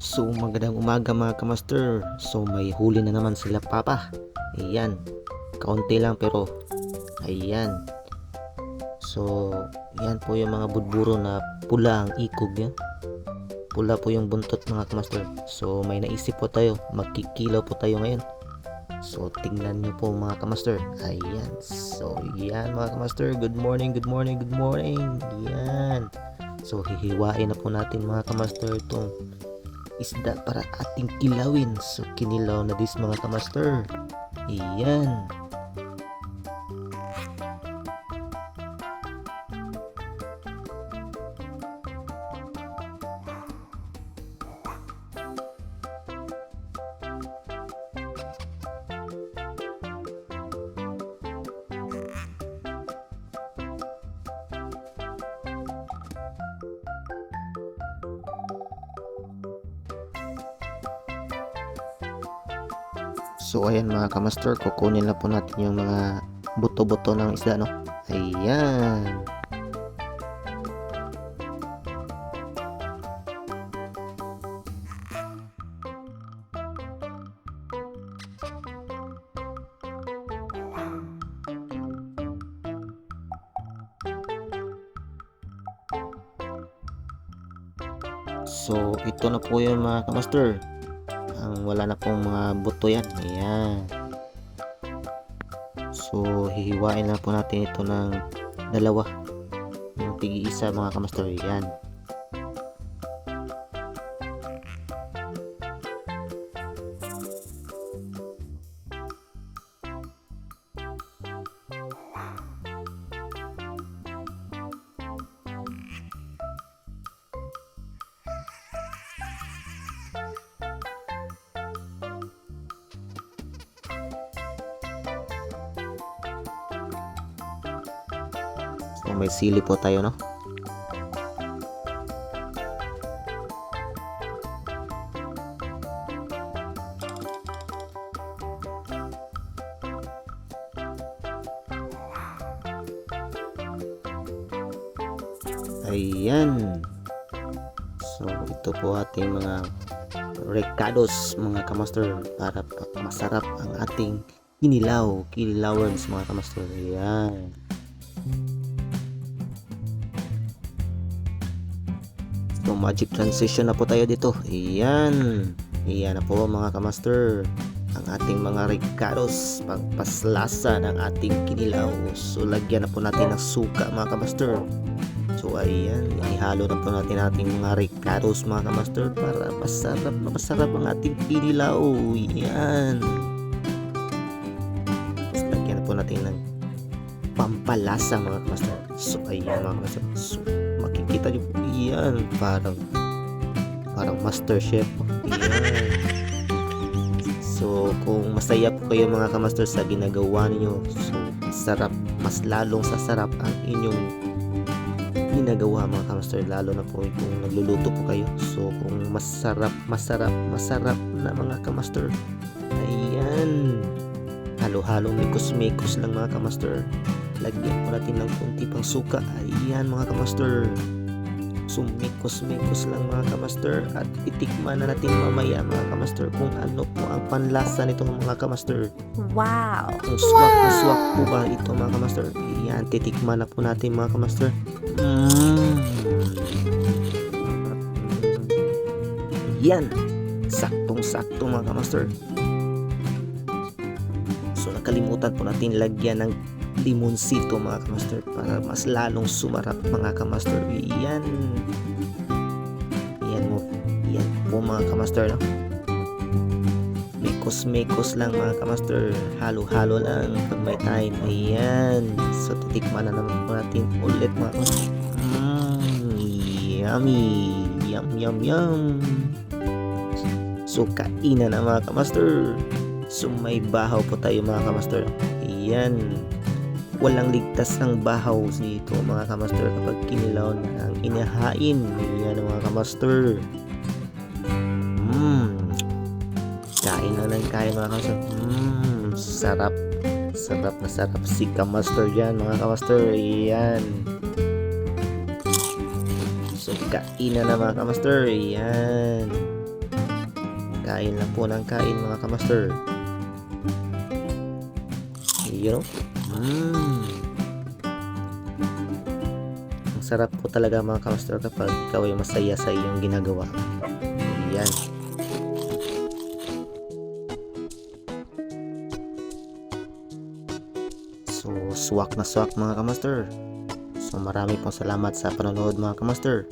So magandang umaga mga kamaster. So may huli na naman sila papa. Ayan. Kaunti lang pero ayan. So yan po yung mga budburo na pula ang ikog niya. Pula po yung buntot mga kamaster. So may naisip po tayo. Magkikilaw po tayo ngayon. So tingnan nyo po mga kamaster. Ayan. So yan mga kamaster. Good morning, good morning, good morning. Yan. So hihiwain na po natin mga kamaster itong isda para ating kilawin. So kinilaw na this mga kamaster. Iyan. So ayan mga kamaster, kukunin na po natin yung mga buto-buto ng isda no. Ayan. So ito na po yung mga kamaster wala na pong mga buto yan. Ayan. So hihiwain na po natin ito ng dalawa. Yung tigi isa mga kamaster. Yan so may sili po tayo no Ayan. So, ito po ating mga recados, mga kamaster, para pa- masarap ang ating kinilaw, kililawers, mga kamaster. Ayan. Magic transition na po tayo dito. Ayan. Ayan na po, mga kamaster. Ang ating mga recados, pagpaslasa ng ating kinilaw. So, lagyan na po natin ng suka, mga kamaster. So ayan, ihalo na po natin ating mga ricados mga kamaster para masarap na masarap ang ating pinilaw. Yan. Tapos lagyan na po natin ng pampalasa mga kamaster. So ayan mga kamaster. So makikita nyo po. Yan. Parang parang master chef. So kung masaya po kayo mga kamaster sa ginagawa niyo, so sarap, mas lalong sasarap ang inyong ginagawa mga kamaster lalo na po kung nagluluto po kayo. So kung masarap masarap masarap na mga kamaster ayan. Halo-halo mikos-mikos lang mga kamaster. Lagyan po natin ng kunti pang suka. Ayan mga kamaster so mikos-mikos lang mga kamaster at itikman na natin mamaya mga kamaster kung ano po ang panlasa nito mga kamaster Wow. kung swak na swak po ba ito mga kamaster yan titikman na po natin mga kamaster Mm. Yan. Saktong-sakto mga kamaster. So nakalimutan po natin lagyan ng limonsito mga kamaster para mas lalong sumarap mga kamaster. Yan. Yan mo. Yan po mga kamaster. No? Mekos-mekos lang mga kamaster. Halo-halo lang pag may time. Ayan. So titikman na naman natin ulit mga kamaster. Mm, yummy. Yum, yum, yum. So, kainan na mga kamaster. So, may bahaw po tayo mga kamaster. Ayan. Walang ligtas ng bahaw dito mga kamaster kapag kinilaw na ang inahain. Ayan mga kamaster. Mmm. Kain na ng kain mga kamaster. Mmm. Sarap. Sarap na sarap si kamaster dyan mga kamaster. Ayan. So, kainan na mga kamaster. Ayan. Kain lang po ng kain mga kamaster. Yun. Mm. Ang sarap po talaga mga kamaster kapag ikaw ay masaya sa iyong ginagawa. Yan. So, swak na swak mga kamaster. So, marami pong salamat sa panonood mga kamaster.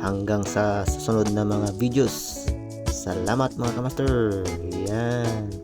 Hanggang sa susunod na mga videos. Salamat mga kamaster. Yan.